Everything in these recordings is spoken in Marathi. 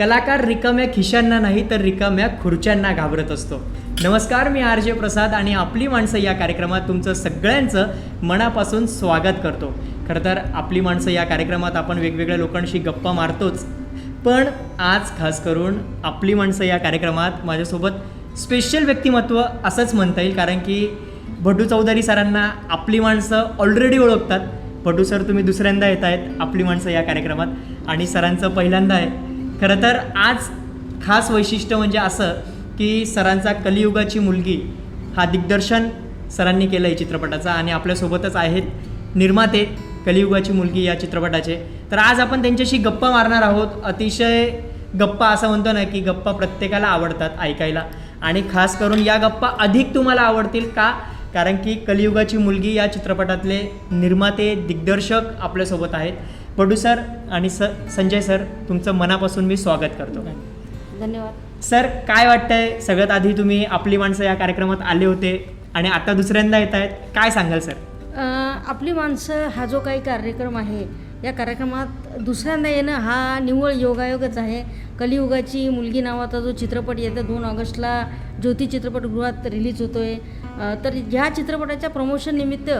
कलाकार रिकाम्या खिशांना नाही तर रिकाम्या खुर्च्यांना घाबरत असतो. नमस्कार मी आर जे प्रसाद आणि आपली माणसं या कार्यक्रमात तुमचं सगळ्यांचं मनापासून स्वागत करतो. खरं तर आपली माणसं या कार्यक्रमात आपण वेगवेगळ्या लोकांशी गप्पा मारतोच. पण आज खास करून आपली माणसं या कार्यक्रमात माझ्यासोबत स्पेशल व्यक्तिमत्व असंच म्हणता येईल कारण की भटू चौधरी सरांना आपली माणसं ऑलरेडी ओळखतात. भटू सर तुम्ही दुसऱ्यांदा येत आहेत आपली माणसं या कार्यक्रमात. आणि सरांचं पहिल्यांदा आहे. खरं तर आज खास वैशिष्ट्य म्हणजे असं की सरांचा कलियुगाची मुलगी हा दिग्दर्शन सरांनी केलं आहे चित्रपटाचा आणि आपल्यासोबतच आहेत निर्माते कलियुगाची मुलगी या चित्रपटाचे. तर आज आपण त्यांच्याशी गप्पा मारणार आहोत. अतिशय गप्पा असं म्हणतो ना की गप्पा प्रत्येकाला आवडतात ऐकायला. आणि खास करून या गप्पा अधिक तुम्हाला आवडतील का? कारण की कलियुगाची मुलगी या चित्रपटातले निर्माते दिग्दर्शक आपल्यासोबत आहेत. प्रोड्युसर आणि स संजय सर तुमचं मनापासून मी स्वागत करतो. धन्यवाद. सर काय वाटतंय? सगळ्यात आधी तुम्ही आपली माणसं या कार्यक्रमात आले होते आणि आता दुसऱ्यांदा येत आहेत. काय सांगाल सर? आपली माणसं हा जो काही कार्यक्रम आहे या कार्यक्रमात दुसऱ्यांदा येणं हा निव्वळ योगायोगच आहे. कलियुगाची मुलगी नावाचा जो चित्रपट येत्या दोन ऑगस्टला ज्योती चित्रपटगृहात रिलीज होतो आहे तर ह्या चित्रपटाच्या प्रमोशन निमित्त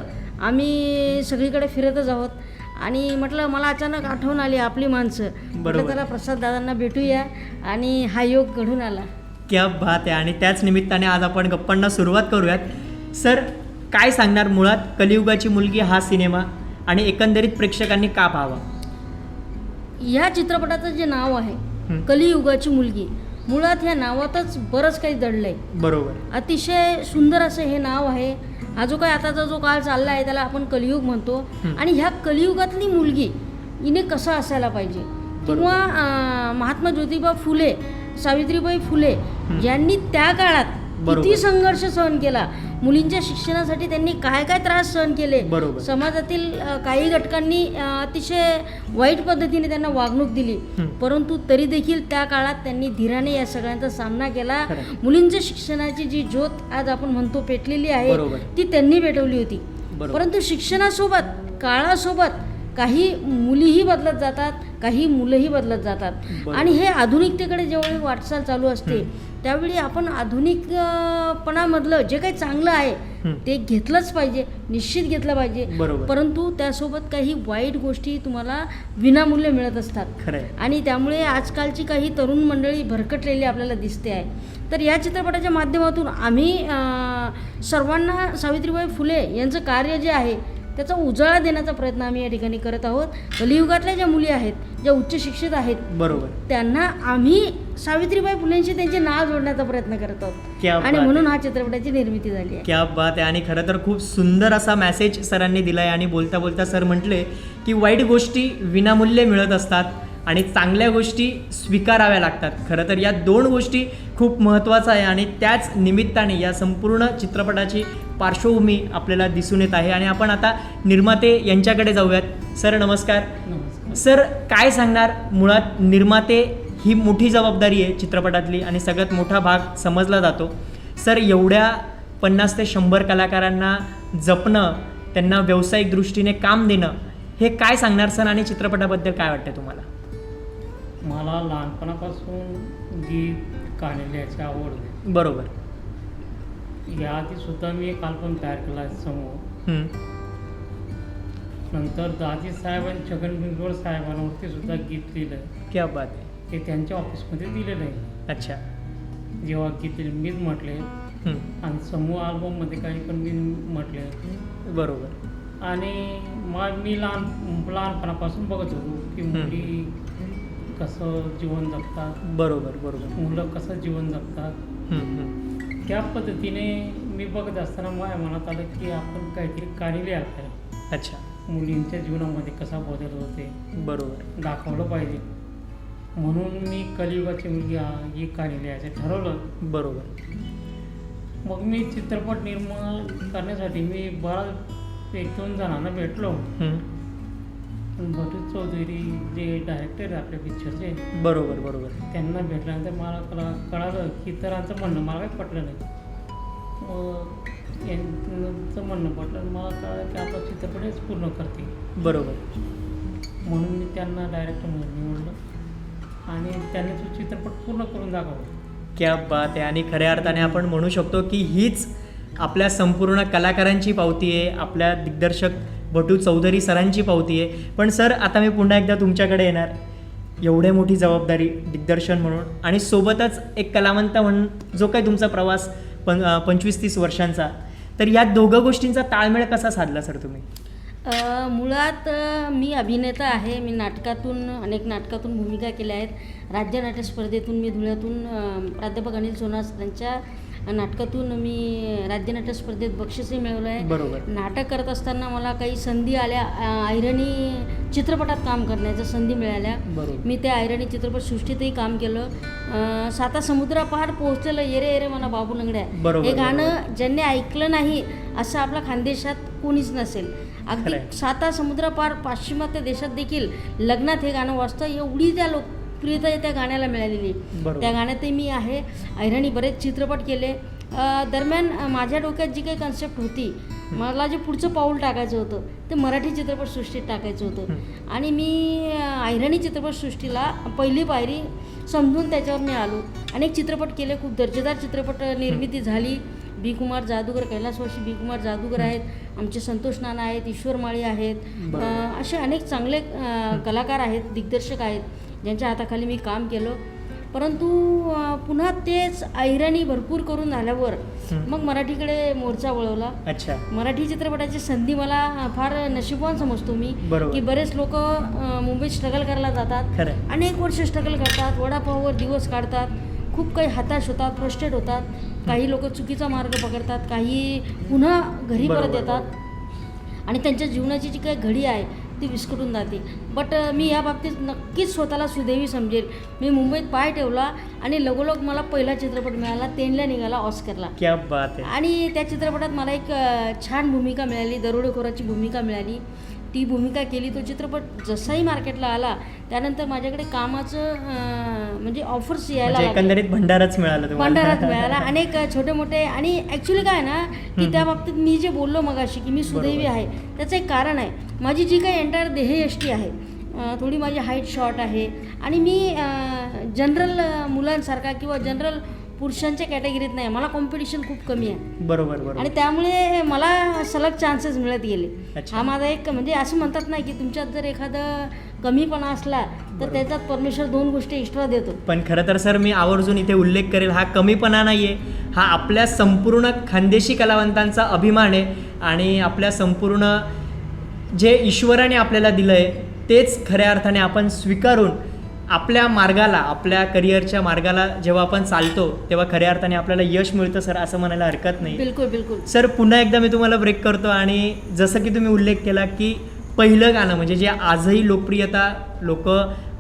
आम्ही सगळीकडे फिरतच आहोत. आणि म्हटलं मला अचानक आठवण आली आपली माणसं. म्हटलं. त्याला प्रसाद दादांना भेटूया आणि हा योग घडून आला. क्या बात आहे. आणि त्याच निमित्ताने आज आपण गप्पांना सुरुवात करूयात. सर काय सांगणार मुळात? कलियुगाची मुलगी हा सिनेमा आणि एकंदरीत प्रेक्षकांनी का पाहावा? ह्या चित्रपटाचं जे नाव आहे. कलियुगाची मुलगी मुळात ह्या नावातच बरंच काही दडलं आहे बरोबर. अतिशय सुंदर असं हे नाव आहे. हा जो काही आताचा जो काळ चालला आहे त्याला आपण कलियुग म्हणतो. आणि ह्या कलियुगातली मुलगी हिने कसं असायला पाहिजे किंवा महात्मा ज्योतिबा फुले सावित्रीबाई फुले यांनी त्या काळात. किती संघर्ष सहन केला मुलींच्या शिक्षणासाठी त्यांनी काय काय त्रास सहन केले. समाजातील काही घटकांनी अतिशय वाईट पद्धतीने त्यांना वागणूक दिली. परंतु तरी देखील त्या काळात त्यांनी धीराने या सगळ्यांचा सामना केला. मुलींच्या शिक्षणाची जी ज्योत आज आपण म्हणतो पेटलेली आहे. ती त्यांनी पेटवली होती. परंतु शिक्षणासोबत काळासोबत काही मुलीही बदलत जातात काही मुलंही बदलत जातात. आणि हे आधुनिकतेकडे जेव्हा वाटचाल चालू असते त्यावेळी आपण आधुनिकपणामधलं जे काही चांगलं आहे. ते घेतलंच पाहिजे निश्चित घेतलं पाहिजे. परंतु त्यासोबत काही वाईट गोष्टी तुम्हाला विनामूल्य मिळत असतात आणि त्यामुळे आजकालची काही तरुण मंडळी भरकटलेली आपल्याला दिसते आहे तर या चित्रपटाच्या माध्यमातून आम्ही सर्वांना सावित्रीबाई फुले यांचं कार्य जे आहे त्याचा उजाळा देण्याचा प्रयत्न आम्ही या ठिकाणी करत आहोत. कलियुगातल्या ज्या मुली आहेत ज्या उच्च शिक्षित आहेत बरोबर. त्यांना आम्ही सावित्रीबाई फुलेंशी त्यांचे नाव जोडण्याचा प्रयत्न करत आहोत. आणि म्हणून. हा चित्रपटाची निर्मिती झाली आहे. क्या बात आहे. आणि खरं तर खूप सुंदर असा मेसेज सरांनी दिला आहे आणि बोलता बोलता सर म्हटले की वाईट गोष्टी विनामूल्य मिळत असतात. आणि चांगल्या गोष्टी स्वीकाराव्या लागतात. खरं तर या दोन गोष्टी खूप महत्त्वाचं आहे आणि त्याच निमित्ताने या संपूर्ण चित्रपटाची पार्श्वभूमी आपल्याला दिसून येत आहे. आणि आपण आता निर्माते यांच्याकडे जाऊयात. सर नमस्कार. सर काय सांगणार? मुळात निर्माते ही मोठी जबाबदारी आहे चित्रपटातली आणि सगळ्यात मोठा भाग समजला जातो. सर एवढ्या पन्नास ते शंभर कलाकारांना जपणं त्यांना व्यावसायिक दृष्टीने काम देणं हे काय सांगणार सर आणि चित्रपटाबद्दल काय वाटतं तुम्हाला? मला लहानपणापासून गीत गाणे लिहायची आवड आहे. बरोबर. याआधी सुद्धा मी एक अल्बम तयार केला हम्म. नंतर दाजी साहेब आणि छगन भुजबळ साहेबांवरती सुद्धा गीत लिहिलं क्या बात आहे. ते त्यांच्या ऑफिसमध्ये दिलेलं आहे. अच्छा. जेव्हा गीत मीच म्हटले. आणि समूह अल्बममध्ये काही पण मी म्हटले. बरोबर. आणि मग मी लहान लहानपणापासून बघत होतो की. मुली कसं जीवन जगतात? बरोबर बरोबर. मुलं कसं जीवन जगतात? हम्म, हम्म. त्या पद्धतीने मी बघत असताना माझ्या मनात आलं की आपण काहीतरी कार्य पाहिजे अच्छा. मुलींच्या जीवनामध्ये कसा बदल होते? बरोबर. दाखवलं पाहिजे. म्हणून मी कलियुगाची मुलगी हा ही कार्य लिहायचं ठरवलं. बरोबर. मग मी चित्रपट निर्माण करण्यासाठी मी बराच एक दोन जणांना भेटलो. हम्म. भटू चौधरी जे डायरेक्टर आपल्या पिक्चरचे बरोबर बरोबर. त्यांना भेटल्यानंतर मला कळा कळालं की इतरांचं म्हणणं मला काही पटलं नाही. मग यांचं म्हणणं पटलं मला कळालं की आपला चित्रपट हेच पूर्ण करते बरोबर. म्हणून मी त्यांना डायरेक्टर म्हणून निवडलं आणि त्यांनी तो चित्रपट पूर्ण करून दाखवला. क्या बात आहे. आणि खऱ्या अर्थाने आपण म्हणू शकतो की हीच आपल्या संपूर्ण कलाकारांची पावती आहे आपल्या दिग्दर्शक भटू चौधरी सरांची पावती आहे. पण सर आता मी पुन्हा एकदा तुमच्याकडे येणार. एवढे मोठी जबाबदारी दिग्दर्शन म्हणून. आणि सोबतच एक कलावंत म्हणून जो काही तुमचा प्रवास पं पंचवीस तीस वर्षांचा. तर या दोघं गोष्टींचा ताळमेळ कसा साधला सर तुम्ही? मुळात मी अभिनेता आहे. मी नाटकातून अनेक नाटकातून भूमिका केल्या आहेत. राज्य नाट्य स्पर्धेतून मी धुळ्यातून प्राध्यापक अनिल सोनास त्यांच्या नाटकातून मी राज्य नाट्य स्पर्धेत बक्षीसही मिळवलं आहे बरोबर. नाटक करत असताना मला काही संधी आल्या. अ, ऐरणी चित्रपटात काम करण्याच्या संधी मिळाल्या. मी त्या ऐरणी चित्रपटसृष्टीतही काम केलं. साता समुद्रापहाड पोहोचलेलं येरे येरे मला बाबू लंगड्या. बरोबर, हे गाणं ज्यांनी ऐकलं नाही असं आपल्या खानदेशात कोणीच नसेल. अगदी. साता समुद्रापार पाश्चिमात्य देशात देखील लग्नात हे गाणं वाजतं. एवढी त्या लोकप्रियता त्या गाण्याला मिळालेली. त्या गाण्यातही मी आहे. ऐरणी बरेच चित्रपट केले. दरम्यान माझ्या डोक्यात जी काही कन्सेप्ट होती मला जे पुढचं पाऊल टाकायचं होतं ते मराठी चित्रपटसृष्टीत टाकायचं होतं. आणि मी ऐरणी चित्रपटसृष्टीला पहिली पायरी समजून त्याच्यावर मी आलो. अनेक चित्रपट केले खूप दर्जेदार चित्रपट निर्मिती झाली. बी. कुमार जादूगर कैलासवासी बी. कुमार जादूगर आहेत. आमचे संतोष नाना आहेत ईश्वर माळी आहेत. असे अनेक चांगले कलाकार आहेत दिग्दर्शक आहेत. ज्यांच्या हाताखाली मी काम केलं. परंतु पुन्हा तेच ऐराणी भरपूर करून झाल्यावर हं. मग मराठीकडे मोर्चा वळवला. अच्छा. मराठी चित्रपटाची संधी मला फार नशिबवान समजतो मी. की बरेच लोक मुंबईत स्ट्रगल करायला जातात. अनेक वर्ष स्ट्रगल करतात वडापाववर दिवस काढतात खूप काही हताश होतात फ्रस्ट्रेट होतात. काही लोक चुकीचा मार्ग पकडतात काही पुन्हा घरी परत येतात. आणि त्यांच्या जीवनाची जी काही घडी आहे ती विस्कटून जाते. बट मी या बाबतीत नक्कीच स्वतःला सुदैवी समजेल. मी मुंबईत पाय ठेवला आणि लगोलग मला पहिला चित्रपट मिळाला तेंडल्या निघाला ऑस्करला. क्या बात आहे. आणि त्या चित्रपटात मला एक छान भूमिका मिळाली. दरोडेखोराची भूमिका मिळाली. ती भूमिका केली तो चित्रपट जसाही मार्केटला आला त्यानंतर माझ्याकडे कामाचं म्हणजे ऑफर्स यायला म्हणजे. एकंदरीत भंडारच मिळालं भंडारात मिळाला अनेक छोटे मोठे आणि ॲक्च्युली काय ना की त्या बाबतीत मी जे बोललो मगाशी की मी सुदैवी. आहे त्याचं एक कारण आहे माझी जी काही एंटायर देहयष्टी आहे थोडी माझी हाईट शॉर्ट आहे आणि मी जनरल मुलांसारखा किंवा जनरल पुरुषांच्या कॅटेगरीत नाही मला कॉम्पिटिशन खूप कमी आहे. बरोबर बरोबर. आणि त्यामुळे मला सलग चान्सेस मिळत गेले. अच्छा. हा माझा एक म्हणजे असं म्हणतात ना की तुमच्यात जर एखादं कमीपणा असला तर त्याच्यात परमेश्वर दोन गोष्टी एक्स्ट्रा देतो. पण खरं तर सर मी आवर्जून इथे उल्लेख करेल हा कमीपणा नाही आहे हा आपल्या संपूर्ण खानदेशी कलावंतांचा अभिमान आहे. आणि आपल्या संपूर्ण जे ईश्वराने आपल्याला दिलं आहे तेच खऱ्या अर्थाने आपण स्वीकारून आपल्या मार्गाला आपल्या करिअरच्या मार्गाला जेव्हा आपण चालतो तेव्हा खऱ्या अर्थाने आपल्याला यश मिळतं सर असं म्हणायला हरकत नाही. बिलकुल बिलकुल. सर पुन्हा एकदा मी तुम्हाला ब्रेक करतो आणि जसं की तुम्ही उल्लेख केला की पहिलं गाणं म्हणजे जे आजही लोकप्रियता लोक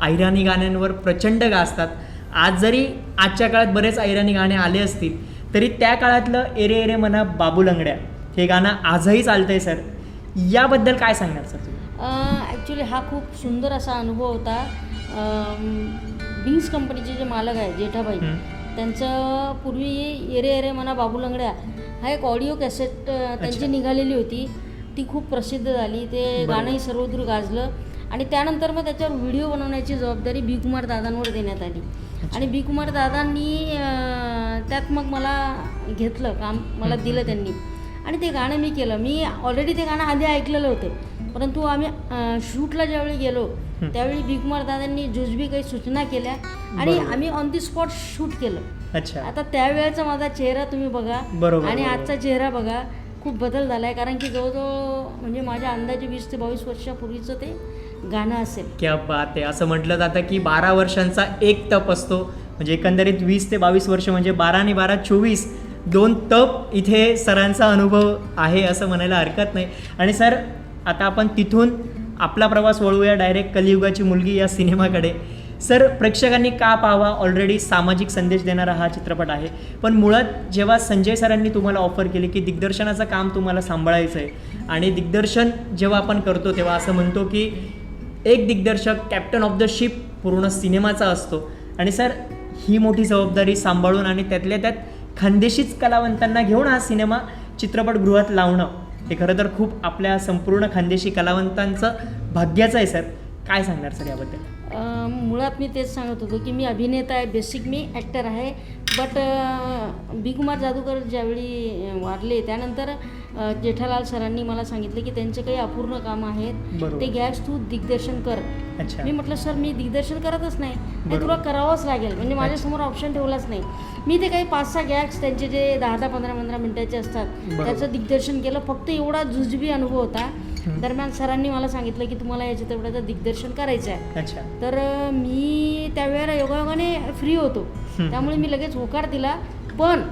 ऐराणी गाण्यांवर प्रचंड गाजतात. आज जरी आजच्या काळात बरेच ऐराणी गाणे आले असतील तरी त्या काळातलं एरे एरे म्हणा बाबू लंगड्या हे गाणं आजही चालतंय सर. याबद्दल काय सांगणार सर तुम्ही? ॲक्च्युली हा खूप सुंदर असा अनुभव होता. बिंग्स कंपनीचे जे मालक आहे जेठाबाई. त्यांचं पूर्वी येरे येरे म्हणा बाबू लंगड्या हा एक ऑडिओ कॅसेट त्यांची. निघालेली होती. ती खूप प्रसिद्ध झाली. ते. गाणंही सर्वदूर गाजलं. आणि त्यानंतर मग त्याच्यावर व्हिडिओ बनवण्याची जबाबदारी बी कुमार दादांवर देण्यात आली. आणि बी कुमार दादांनी त्यात मग मला घेतलं काम. मला दिलं त्यांनी. आणि ते गाणं मी केलं. मी ऑलरेडी ते गाणं आधी ऐकलेलं होतं. परंतु आम्ही शूटला ज्यावेळी गेलो. त्यावेळी बी कुमार दादांनी जुजबी काही सूचना केल्या आणि. आम्ही ऑन दी स्पॉट शूट केलं. अच्छा. आता त्यावेळेचा माझा चेहरा तुम्ही बघा. बरोबर, आणि. आजचा चेहरा बघा खूप बदल झाला आहे कारण की जवळजवळ म्हणजे माझ्या अंदाजे वीस ते बावीस वर्षापूर्वीचं ते गाणं असेल. क्या बात आहे. असं म्हटलं जातं की बारा वर्षांचा एक तप असतो. म्हणजे एकंदरीत वीस ते बावीस वर्ष म्हणजे बारा आणि बारा चोवीस दोन तप इथे सरांचा अनुभव आहे असं म्हणायला हरकत नाही. आणि सर आता आपण तिथून आपला प्रवास वळूया डायरेक्ट कलियुगाची मुलगी या सिनेमाकडे. सर प्रेक्षकांनी का पाहावा? ऑलरेडी सामाजिक संदेश देणारा हा चित्रपट आहे. पण मुळात जेव्हा संजय सरांनी तुम्हाला ऑफर केली की दिग्दर्शनाचं काम तुम्हाला सांभाळायचं आहे आणि दिग्दर्शन जेव्हा आपण करतो तेव्हा असं म्हणतो की एक दिग्दर्शक कॅप्टन ऑफ द शिप पूर्ण सिनेमाचा असतो. आणि सर ही मोठी जबाबदारी सांभाळून आणि त्यातल्या त्यात खानदेशीच कलावंतांना घेऊन हा सिनेमा चित्रपटगृहात लावणं हे खरं तर खूप आपल्या संपूर्ण खानदेशी कलावंतांचं भाग्याचं आहे सर. काय सांगणार सर याबद्दल? मुळात मी तेच सांगत होतो की मी अभिनेता आहे बेसिक मी ॲक्टर आहे. बट बी कुमार जादूकर ज्यावेळी वारले त्यानंतर जेठालाल सरांनी मला सांगितलं की त्यांचे काही अपूर्ण कामं आहेत. ते गॅग्स तू दिग्दर्शन कर. मी म्हटलं सर मी दिग्दर्शन करतच नाही. ते. तुला करावंच लागेल. म्हणजे माझ्यासमोर ऑप्शन ठेवलाच नाही. मी ते काही पाच सहा गॅग्स त्यांचे जे दहा दहा पंधरा पंधरा मिनिटाचे असतात. त्याचं दिग्दर्शन केलं. फक्त एवढा जुजबी अनुभव होता. दरम्यान सरांनी मला सांगितलं की तुम्हाला या चित्रपटाचं दिग्दर्शन करायचं आहे तर मी त्यावेळेला योगायोगाने फ्री होतो. त्यामुळे मी लगेच होकार दिला. पण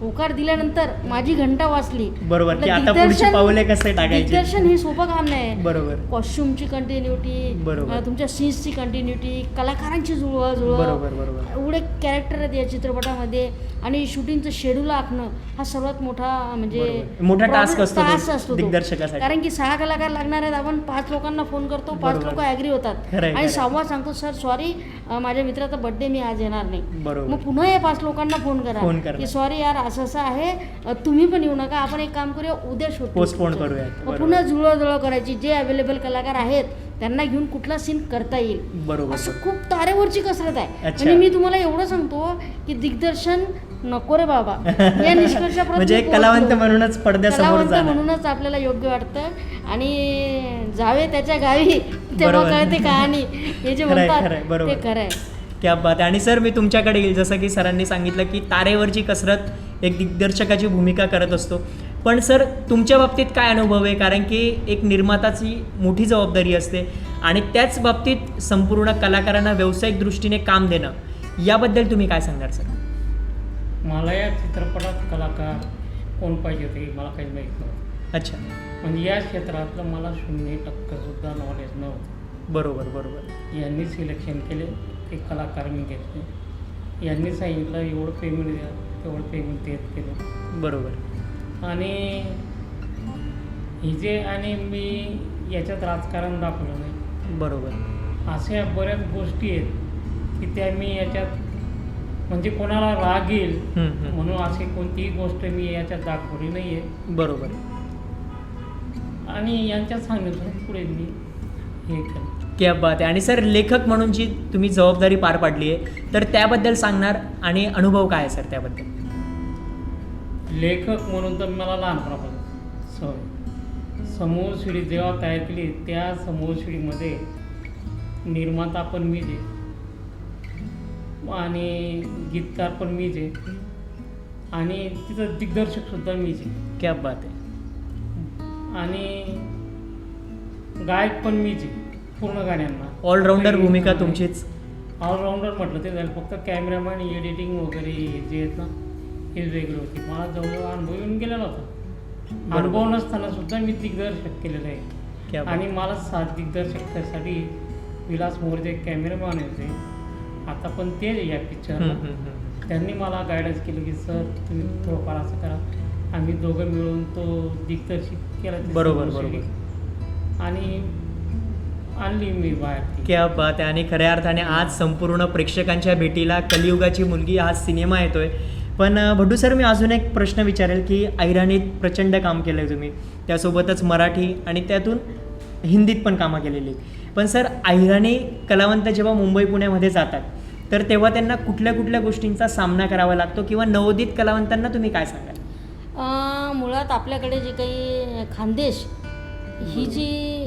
होकार दिल्यानंतर माझी घंटा वाचली बरोबर की म्हटलं, आता पुढची दिग्दर्शन- पावले कसे टाकायची दिग्दर्शन हे सोपं काम नाही बरोबर कॉस्ट्युमची कंटिन्युटी बरोबर. तुमच्या सीन्सची कंटिन्युटी कलाकारांची जुळवा जुळवा बरोबर बरोबर एवढे कॅरेक्टर आहेत या चित्रपटामध्ये आणि शूटिंगचं शेड्यूल आखणं हा सर्वात मोठा म्हणजे. मोठा problem- असतो असतो. दिग्दर्शकासाठी. कारण की सहा कलाकार लागणार आहेत आपण पाच लोकांना फोन करतो पाच. लोक ॲग्री होतात आणि. संवाद सांगतो सर सॉरी माझ्या मित्राचा बर्थडे मी आज येणार नाही. मग पुन्हा या पाच लोकांना फोन करा. की सॉरी यार असं असं आहे तुम्ही पण येऊ नका आपण एक काम करूया उद्या शूट. मग बरोबर. पुन्हा जुळवाजुळव करायची जे अवेलेबल कलाकार आहेत त्यांना घेऊन कुठला सीन करता येईल बरोबर असं खूप तारेवरची कसरत आहे. म्हणजे मी तुम्हाला एवढं सांगतो की दिग्दर्शन नको रे बाबा या निष्कर्षापर्यंत म्हणजे. कलावंत म्हणूनच पडद्यासमोर. म्हणूनच आपल्याला योग्य वाटतं आणि जावे त्याच्या गावी तेव्हा. कळते कहाणी हे जे म्हणतात. ते खरं आहे क्या बात आणि सर मी तुमच्याकडे येईल जसं की सरांनी सांगितलं की तारेवरची कसरत एक दिग्दर्शकाची भूमिका करत असतो. पण सर तुमच्या बाबतीत काय अनुभव आहे? कारण की एक निर्माताची मोठी जबाबदारी असते आणि त्याच बाबतीत संपूर्ण कलाकारांना व्यावसायिक दृष्टीने काम देणं याबद्दल तुम्ही काय सांगणार सर? मला या चित्रपटात कलाकार कोण पाहिजे होते मला काही माहीत नव्हतं. अच्छा. म्हणजे या क्षेत्रातलं मला शून्य टक्केसुद्धा नॉलेज नव्हतं. बरोबर बरोबर. यांनी सिलेक्शन केले ते कलाकार मी घेतले. यांनी सांगितलं एवढं पेमेंट द्या. तेवढं पेमेंट देत केलं बरोबर. आणि हे जे आणि मी याच्यात राजकारण दाखवलं नाही. बरोबर. अशा बऱ्याच गोष्टी आहेत की त्या मी याच्यात म्हणजे कोणाला राग येईल. म्हणून अशी कोणतीही गोष्ट मी याच्यात दाखवली नाही आहे बरोबर. आणि यांच्या सांगण्यातून पुढे मी हे केलं क्या बात आहे. आणि सर लेखक म्हणून जी तुम्ही जबाबदारी पार पाडली आहे तर त्याबद्दल सांगणार आणि अनुभव काय आहे सर त्याबद्दल? लेखक म्हणून तर मला लहानपणापासून. सवय समूह शिडी जेव्हा तयार केली त्या समूह शिडीमध्ये निर्माता पण मीच आहे आणि गीतकार पण मीच आहे आणि तिथं दिग्दर्शकसुद्धा मीच आहे क्या बात आहे. आणि गायक पण मीच आहे पूर्ण गाण्यांना. ऑलराऊंडर भूमिका तुमचीच? ऑलराऊंडर म्हटलं ते झालं. फक्त कॅमेरामॅन एडिटिंग वगैरे हे जे आहेत ना हे वेगळी होती. मला जवळजवळ अनुभव येऊन गेलेला होता. अनुभव नसताना सुद्धा मी दिग्दर्शक केलेलं आहे. आणि मला साथ दिग्दर्शकासाठी विलास मोरे कॅमेरामॅन होते. आता पण ते या पिक्चरला हम्म. त्यांनी मला गायडन्स केलं की सर तुम्ही थोडंफार असं करा. आम्ही दोघं मिळून तो दिग्दर्शित केला बरोबर, बरोबर. आणि आणली मी बाहेर क्या बात आहे. आणि खऱ्या अर्थाने आज संपूर्ण प्रेक्षकांच्या भेटीला कलियुगाची मुलगी हा सिनेमा येतोय. पण भड्डू सर मी अजून एक प्रश्न विचारेल की ऐराणीत प्रचंड काम केलं आहे तुम्ही. त्यासोबतच मराठी आणि त्यातून हिंदीत पण कामं केलेली पण सर ऐराणी कलावंत जेव्हा मुंबई पुण्यामध्ये जातात तर तेव्हा त्यांना कुठल्या कुठल्या गोष्टींचा सामना करावा लागतो किंवा नवोदित कलावंतांना तुम्ही काय सांगाल? अं, मुळात आपल्याकडे जे काही खानदेश ही जी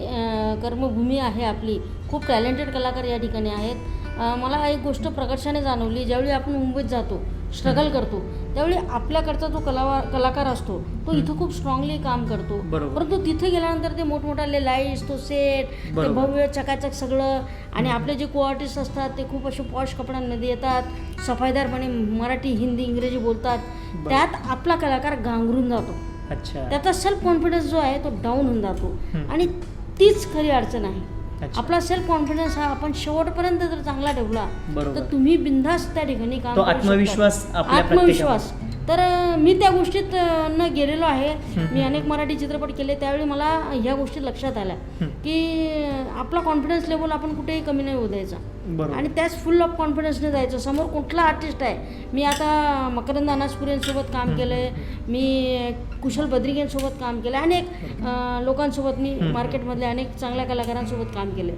कर्मभूमी आहे आपली. खूप टॅलेंटेड कलाकार या ठिकाणी आहेत. मला एक गोष्ट प्रकर्षाने जाणवली. ज्यावेळी आपण मुंबईत जातो स्ट्रगल करतो त्यावेळी आपल्याकडचा जो कलावा कलाकार असतो तो इथं खूप स्ट्रॉंगली काम करतो. परंतु तिथे गेल्यानंतर ते मोठमोठाले लाईट्स तो सेट ते. भव्य चकाचक सगळं आणि आपले जे को आर्टिस्ट असतात ते खूप असे पॉश कपड्यांमध्ये येतात. सफाईदारपणे मराठी हिंदी इंग्रजी बोलतात. त्यात आपला कलाकार गांगरून जातो. अच्छा. त्याचा सेल्फ कॉन्फिडन्स जो आहे तो डाऊन होऊन जातो. आणि तीच खरी अडचण आहे. आपला सेल्फ कॉन्फिडन्स हा आपण शेवटपर्यंत जर चांगला ठेवला. तर तुम्ही बिंदास त्या ठिकाणी काम. आत्मविश्वास आत्मविश्वास तर मी त्या गोष्टीत न गेलेलो आहे. मी अनेक मराठी चित्रपट केले. त्यावेळी मला ह्या गोष्टी लक्षात आल्या. की आपला कॉन्फिडन्स लेवल आपण कुठेही कमी नाही होऊ द्यायचा आणि त्याच फुल ऑफ कॉन्फिडन्सने जायचं. समोर कुठला आर्टिस्ट आहे? मी आता मकरंद अनासपुरेंसोबत काम. केलं आहे मी कुशल बद्रिकेंसोबत काम केलं आहे अनेक लोकांसोबत मी. मार्केटमधल्या अनेक चांगल्या कलाकारांसोबत काम केलं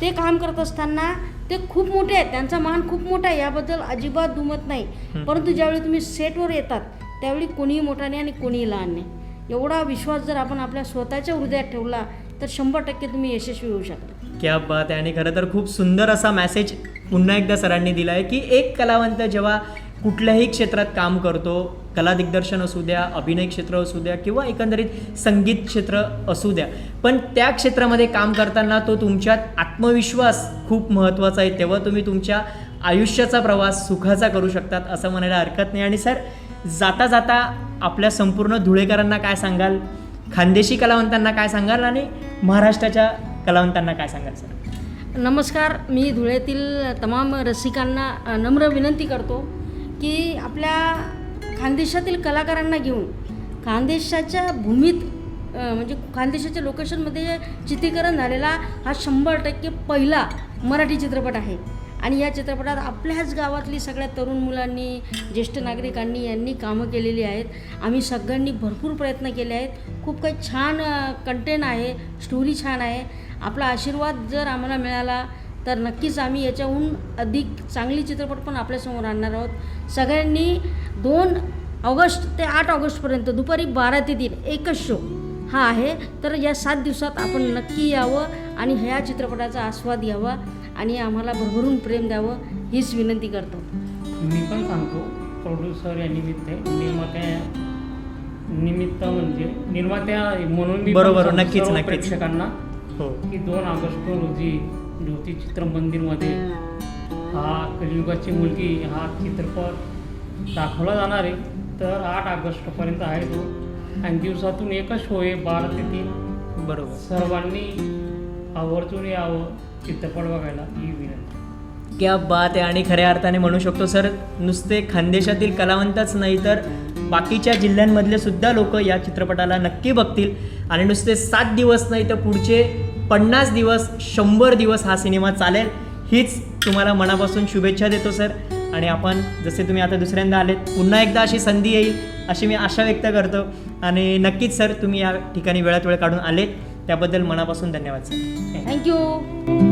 ते काम करत असताना ते खूप मोठे आहेत. त्यांचा मान खूप मोठा आहे. याबद्दल अजिबात दुमत नाही. परंतु ज्यावेळी तुम्ही सेटवर येतात त्यावेळी कोणीही मोठा नाही आणि कोणीही लहान नाही. एवढा विश्वास जर आपण आपल्या स्वतःच्या हृदयात ठेवला तर शंभर टक्के तुम्ही यशस्वी होऊ शकता. क्या बात आहे. आणि खरं तर खूप सुंदर असा मेसेज पुन्हा एकदा सरांनी दिला आहे की एक कलावंत जेव्हा कुठल्याही क्षेत्रात काम करतो कला दिग्दर्शन असू द्या अभिनय क्षेत्र असू द्या किंवा एकंदरीत संगीत क्षेत्र असू द्या. पण त्या क्षेत्रामध्ये काम करताना तो तुमच्यात आत्मविश्वास खूप महत्त्वाचा आहे. तेव्हा तुम्ही तुमच्या आयुष्याचा प्रवास सुखाचा करू शकतात असं म्हणायला हरकत नाही. आणि सर जाता जाता आपल्या संपूर्ण धुळेकरांना काय सांगाल? खानदेशी कलावंतांना काय सांगाल? आणि महाराष्ट्राच्या कलावंतांना काय सांगाल सर? नमस्कार. मी धुळ्यातील तमाम रसिकांना नम्र विनंती करतो की आपल्या खानदेशातील कलाकारांना घेऊन खानदेशाच्या भूमीत म्हणजे खानदेशाच्या लोकेशनमध्ये चित्रीकरण झालेला हा शंभर टक्के पहिला मराठी चित्रपट आहे. आणि या चित्रपटात आपल्याच गावातली सगळ्या तरुण मुलांनी ज्येष्ठ नागरिकांनी यांनी कामं केलेली आहेत. आम्ही सगळ्यांनी भरपूर प्रयत्न केले आहेत. खूप काही छान कंटेंट आहे स्टोरी छान आहे. आपला आशीर्वाद जर आम्हाला मिळाला तर नक्कीच आम्ही याच्याहून अधिक चांगली चित्रपट पण आपल्यासमोर आणणार आहोत. सगळ्यांनी दोन ऑगस्ट ते आठ ऑगस्टपर्यंत दुपारी बारा ते तीन एकच शो हा आहे. तर या सात दिवसात आपण नक्की यावं आणि ह्या चित्रपटाचा आस्वाद घ्यावा आणि आम्हाला भरभरून प्रेम द्यावं हीच विनंती करतो. मी पण सांगतो प्रोड्युसर या निमित्त निर्मात्या निमित्त म्हणजे निर्मात्या म्हणून मी बरोबर, नक्कीच. प्रेक्षकांना हो. की दोन ऑगस्ट रोजी ज्योती चित्रमंदिरमध्ये. हा. कलियुगाची मुलगी हा चित्रपट दाखवला जाणार आहे. तर आठ ऑगस्टपर्यंत आहे तो. आणि दिवसातून एकच शो आहे बारा ते तीन. बरोबर. सर्वांनी आवर्जून यावं चित्रपट बघायला ही विनंती. क्या बात आहे. आणि खऱ्या अर्थाने म्हणू शकतो सर नुसते खानदेशातील कलावंतच नाही तर बाकीच्या जिल्ह्यांमधले सुद्धा लोक या चित्रपटाला नक्की बघतील. आणि नुसते सात दिवस नाही तर पुढचे पन्नास दिवस शंभर दिवस हा सिनेमा चालेल. हीच तुम्हाला मनापासून शुभेच्छा देतो सर. आणि आपण जसे तुम्ही आता दुसऱ्यांदा आलेत पुन्हा एकदा अशी संधी येईल अशी मी आशा व्यक्त करतो. आणि नक्कीच सर तुम्ही या ठिकाणी वेळात वेळ काढून आलेत. त्याबद्दल मनापासून धन्यवाद सर. थँक्यू